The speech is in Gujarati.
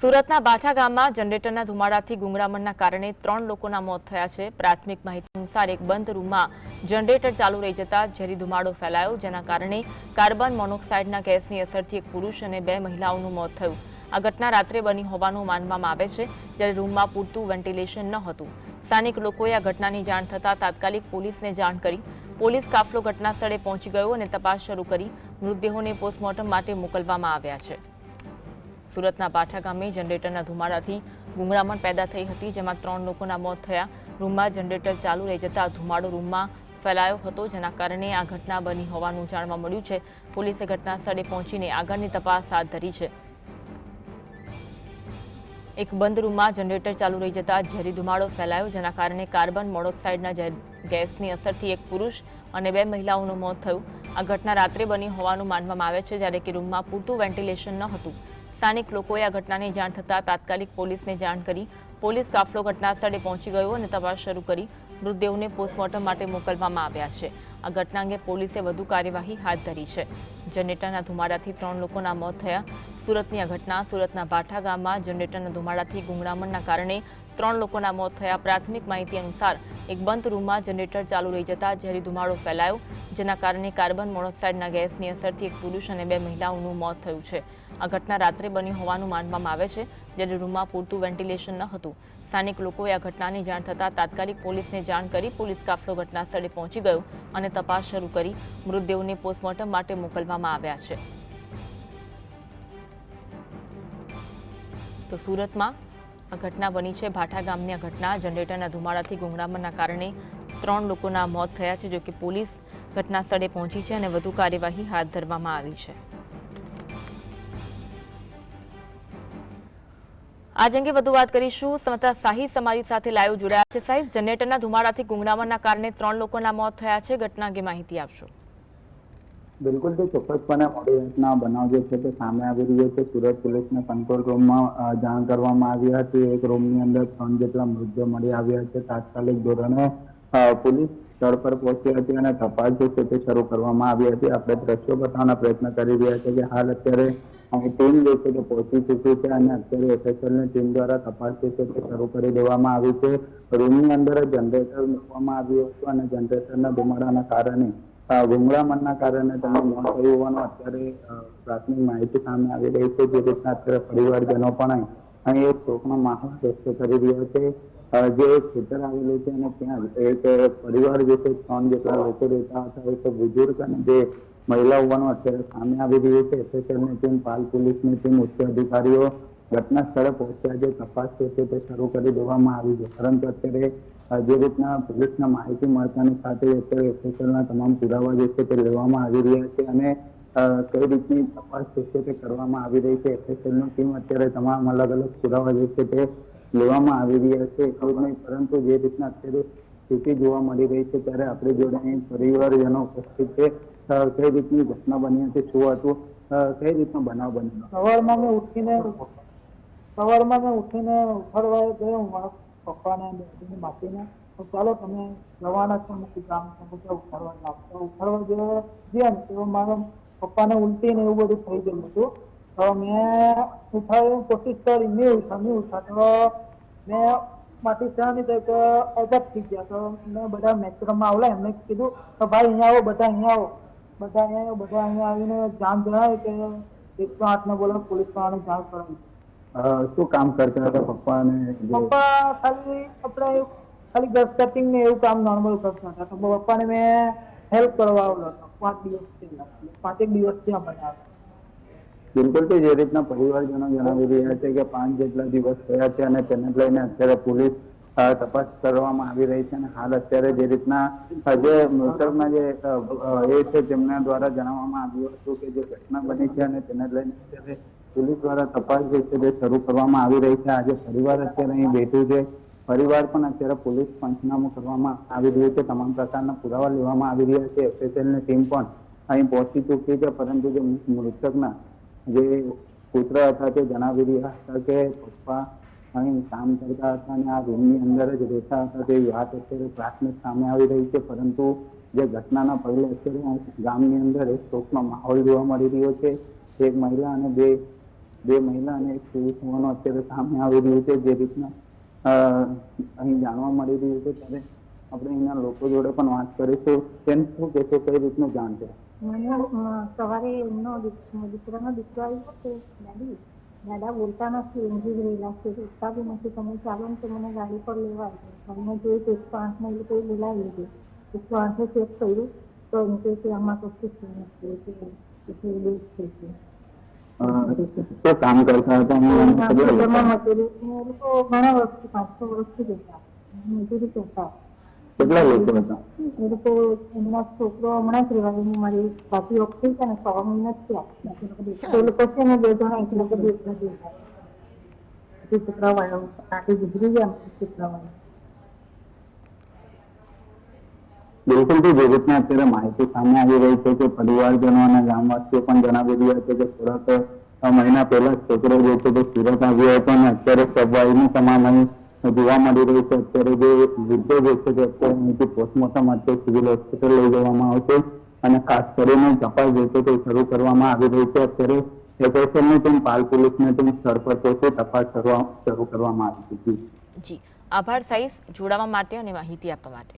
સુરતના બાઠા ગામમાં જનરેટરના ધુમાડાથી ગુંગળામણના કારણે ત્રણ લોકોના મોત થયા છે. પ્રાથમિક માહિતી અનુસાર એક બંધ રૂમમાં જનરેટર ચાલુ રહી જતા ઝેરી ધુમાડો ફેલાયો, જેના કારણે કાર્બન મોનોક્સાઇડના ગેસની અસરથી એક પુરુષ અને બે મહિલાઓનું મોત થયું. આ ઘટના રાત્રે બની હોવાનું માનવામાં આવે છે, જ્યારે રૂમમાં પૂરતું વેન્ટિલેશન ન હતું. સ્થાનિક લોકોએ આ ઘટનાની જાણ થતાં તાત્કાલિક પોલીસને જાણ કરી. પોલીસ કાફલો ઘટના સ્થળે પહોંચી ગયો અને તપાસ શરૂ કરી. મૃતદેહોને પોસ્ટમોર્ટમ માટે મોકલવામાં આવ્યા છે. સુરતના પાઠા ગામે જનરેટરના ધુમાડાથી ગુંગળામણ પેદા થઈ હતી, જેમાં ત્રણ લોકોના મોત થયા. રૂમમાં જનરેટર ચાલુ રહી જતા ધુમાડો રૂમમાં ફેલાયો હતો, જેના કારણે આ ઘટના બની હોવાનું જાણવા મળ્યું છે. પોલીસે ઘટના સ્થળે પહોંચીને આગળની તપાસ હાથ ધરી છે. એક બંધ રૂમમાં જનરેટર ચાલુ રહી જતા ઝેરી ધુમાડો ફેલાયો, જેના કારણે કાર્બન મોનોક્સાઇડના ગેસની અસરથી એક પુરુષ અને બે મહિલાઓનું મોત થયું. આ ઘટના રાત્રે બની હોવાનું માનવામાં આવે છે, જ્યારે કે રૂમમાં પૂરતું વેન્ટિલેશન ન હતું. સ્થાનિક લોકોએ આ ઘટનાની જાણ થતાં તાત્કાલિક પોલીસને જાણ કરી. પોલીસ કાફલો ઘટના સ્થળે પહોંચી ગયો અને તપાસ શરૂ કરી. મૃતદેહોને પોસ્ટમોર્ટમ માટે મોકલવામાં આવ્યા છે. આ ઘટના અંગે પોલીસે વધુ કાર્યવાહી હાથ ધરી છે. જનરેટરના ધુમાડાથી ત્રણ લોકોના મોત થયા. સુરતની આ ઘટના સુરતના ભાઠા ગામમાં જનરેટરના ધુમાડાથી ગુંગળામણના કારણે ત્રણ લોકોના મોત થયા. પ્રાથમિક માહિતી અનુસાર એક બંધ રૂમમાં જનરેટર ચાલુ રહી જતા ઝેરી ધુમાડો ફેલાયો, જેના કારણે કાર્બન મોનોક્સાઇડના ગેસની અસરથી એક પુરુષ અને બે મહિલાઓનું મોત થયું છે. આ ઘટના રાત્રે બની હોવાનું માનવામાં આવે છે, જ્યારે રૂમમાં પૂરતું વેન્ટિલેશન ન હતું. સ્થાનિક લોકોએ આ ઘટનાની જાણ થતાં તાત્કાલિક પોલીસને જાણ કરી પોલીસ કાફલો ઘટના સ્થળે પહોંચી ગયો અને તપાસ શરૂ કરી મૃતદેહોને પોસ્ટમોર્ટમ માટે મોકલવામાં આવ્યા છે. તો સુરતમાં ઘટના બની છે. ભાઠા ગામની આ ઘટના જનરેટરના ધુમાડાથી ગુંગળામણના કારણે ત્રણ લોકોના મોત થયા છે જો કે પોલીસ ઘટના સ્થળે પહોંચી છે અને વધુ કાર્યવાહી હાથ ધરવામાં આવી છે. આજ અંગે વધુ વાત કરીશું. સમતા સાહી અમારી સાથે લાઈવ જોડાયા છે. સાહી જનરેટરના ધુમાડાથી ગુંગળામણના કારણે ત્રણ લોકોના મોત થયા છે. ઘટના અંગે માહિતી આપશો. બિલકુલ, તે ચોક્કસપણે મોડી રાતના બનાવ જે છે તે સામે આવી રહ્યો છે. સુરત પોલીસને કંટ્રોલ રૂમમાં જાણ કરવામાં આવી હતી. એક રૂમની અંદર ત્રણ જેટલા મૃતદેહ મળી આવ્યા છે. તાત્કાલિક ધોરણે પોલીસ સ્થળ પર પહોંચી હતી અને તપાસ જે છે તે શરૂ કરવામાં આવી હતી. આપણે દ્રશ્યો બતાવવાનો પ્રયત્ન કરી રહ્યા છે કે હાલ અત્યારે ટીમ જે છે તે પહોંચી ચૂકી છે અને અત્યારે એફએસએલની ટીમ દ્વારા તપાસ જે છે તે શરૂ કરી દેવામાં આવી છે. રૂમની અંદર જનરેટર મૂકવામાં આવ્યું હતું અને જનરેટરના ધુમાડાના કારણે ગુંગળામણના કારણે તમે મોત થયું હોવાનું અત્યારે પ્રાથમિક માહિતી સામે આવી રહી છે. જે રીતના અત્યારે પરિવારજનો પણ અહીં એક શોકનો માહોલ વ્યક્ત કરી રહ્યો છે. જે ખેતર આવેલું છે અને ત્યાં એક પરિવાર જે ત્રણ જેટલા લોકો રહેતા હતા, એક બુજુર્ગ અને જે મહિલા હોવાનું અત્યારે સામે આવી રહ્યું છે. એસએસએલની ટીમ, પાલ પોલીસની ટીમ, ઉચ્ચ અધિકારીઓ ઘટના સ્થળે પહોંચ્યા. જે તપાસ છે તે શરૂ કરી દેવામાં આવી છે. પરંતુ અત્યારે જે રીતના પોલીસના માહિતી મળતાની સાથે એફએસએલના તમામ પુરાવા જે છે તે લેવામાં આવી રહ્યા છે અને કઈ રીતની તપાસ જે છે તે કરવામાં આવી રહી છે એફએસએલની ટીમ અત્યારે તમામ અલગ અલગ પુરાવા જે છે તે લેવામાં આવી રહ્યા છે એટલું નહીં, પરંતુ જે રીતના અત્યારે સ્થિતિ જોવા મળી રહી છે ત્યારે આપણી જોડે પરિવારજનો ઉપસ્થિત છે કઈ રીતની ઘટના બની હતી, શું હતું કઈ રીતનો બનાવ બન્યો? સવારમાં મેં ઉઠીને, સવારમાં મેં ઉઠીને ફરવા ગયો પપ્પાને બેસીને માસીને તો ચાલો તમે જવાના છો મૂકી ગામ તો બધા ઉઠાડવા જાઓ તો ઉઠાડવા જેવા ગયા ને તો મારા પપ્પાને ઉલટી ને એવું બધું થઈ ગયું હતું. તો મેં ઉઠાવ્યું કોશિશ કરી, મેં ઉઠા મેં ઉઠા. તો મેં માટી સહની એક અજબ થઈ ગયા. તો મેં બધા મેક્સિમમાં આવલા, એમને કીધું કે ભાઈ અહીંયા આવો, બધા અહીંયા આવો. બધા અહીંયા આવો, બધા અહીંયા આવીને જાણ જણાવી કે એકસો આઠ ને બોલો પોલીસ વાળાને જાણ કરાવી. શું કામ કરતા હતા પપ્પા ને પપ્પા ખાલી આપણે ખાલી ગસ કટિંગ ને એવું કામ નોર્મલ કરતા હતા. તો પપ્પાને મેં હેલ્પ કરવા આવેલો હતો. પાંચ દિવસ પહેલા. પાંચેક દિવસથી અમે આવ્યા બિલકુલ જે રીતના પરિવારજનો જણાવી રહ્યા છે કે પાંચ જેટલા દિવસ થયા છે અને તેને લઈને અત્યારે પોલીસ તપાસ કરવામાં આવી રહી છે અને હાલ અત્યારે જે રીતના જે મૃતકના જે એ છે તેમના દ્વારા જણાવવામાં આવ્યું હતું કે જે ઘટના બની છે અને તેને લઈને અત્યારે પોલીસ દ્વારા તપાસ જે છે તે શરૂ કરવામાં આવી રહી છે. આજે પરિવાર અત્યારે અહીં બેઠું છે. પરિવાર પણ અત્યારે પોલીસ પંચનામું કરવામાં આવી રહ્યું છે. તમામ પ્રકારના પુરાવા લેવામાં આવી રહ્યા છે. એફએસએલની ટીમ પણ અહીં પહોંચી ચૂકી છે. પરંતુ જે મૃતકના જે પુત્ર હતા તે જણાવી રહ્યા હતા કે પપ્પા અહીં કામ કરતા હતા અને આ રૂમની અંદર જ રહેતા હતા. તેવી વાત અત્યારે પ્રાથમિક સામે આવી રહી છે. પરંતુ જે ઘટનાના પગલે અત્યારે ગામની અંદર એક શોકનો માહોલ જોવા મળી રહ્યો છે. એક મહિલા અને બે બે મહિલા અને એક પુરુષ હોવાનું અત્યારે સામે આવી રહ્યું છે. જે રીતના અહીં જાણવા મળી રહ્યું છે. ત્યારે આપણે અહીંના લોકો જોડે પણ વાત કરીશું. તેમ શું કહેશો કઈ રીતનું જાણ છે? મને સવારે એમનો દીક- દીકરાનો દીકરો આવ્યો કે દાદી, દાદા બોલતા નથી, ઊંઘી રહેલા છે. ઉઠતા બી નથી. તમે ચાલો ને તો મને ગાડી પર લેવા આવ્યો અમે જોયું તો એકસો આઠને એ લોકોએ બોલાવી લીધું એકસો આઠે ચેક કર્યું તો એમ કે આમાં કશું નથી. એટલે લેટ થઈ ગયું શું કામ કરતા હતા લોકો ઘણા વર્ષથી પાંચસો વર્ષથી કેટલા લોકો હતા એમના છોકરો હમણાં જ રહેવાની મારી ઓફ થઈ છે ને સો મહિના બે જણા એક રહેતા. આટલી ગુજરી ગયા છોકરાવાળો બિલકુલ રીતના અત્યારે માહિતી સામે આવી રહી છે કે પરિવારજનો અને ગામવાસીઓ પણ જણાવી રહ્યા છે કે સુરત મહિના પહેલા છોકરો જે છે તે સુરત આવ્યો હતો અને અત્યારે સવાઈનું સમાન જોવા મળી રહ્યું છે. અત્યારે જે વૃદ્ધો જે છે તે અત્યારે પોસ્ટમોર્ટમ માટે સિવિલ હોસ્પિટલ લઈ જવામાં આવશે અને ખાસ કરીને તપાસ જે છે તે શરૂ કરવામાં આવી રહી છે. અત્યારે એફએસએલની ટીમ, પાલ પોલીસની ટીમ સ્થળ પર પહોંચી તપાસ શરૂ કરવામાં આવી જી. જી. આભાર, સાઈસ. જોડાવા માટે અને માહિતી આપવા માટે.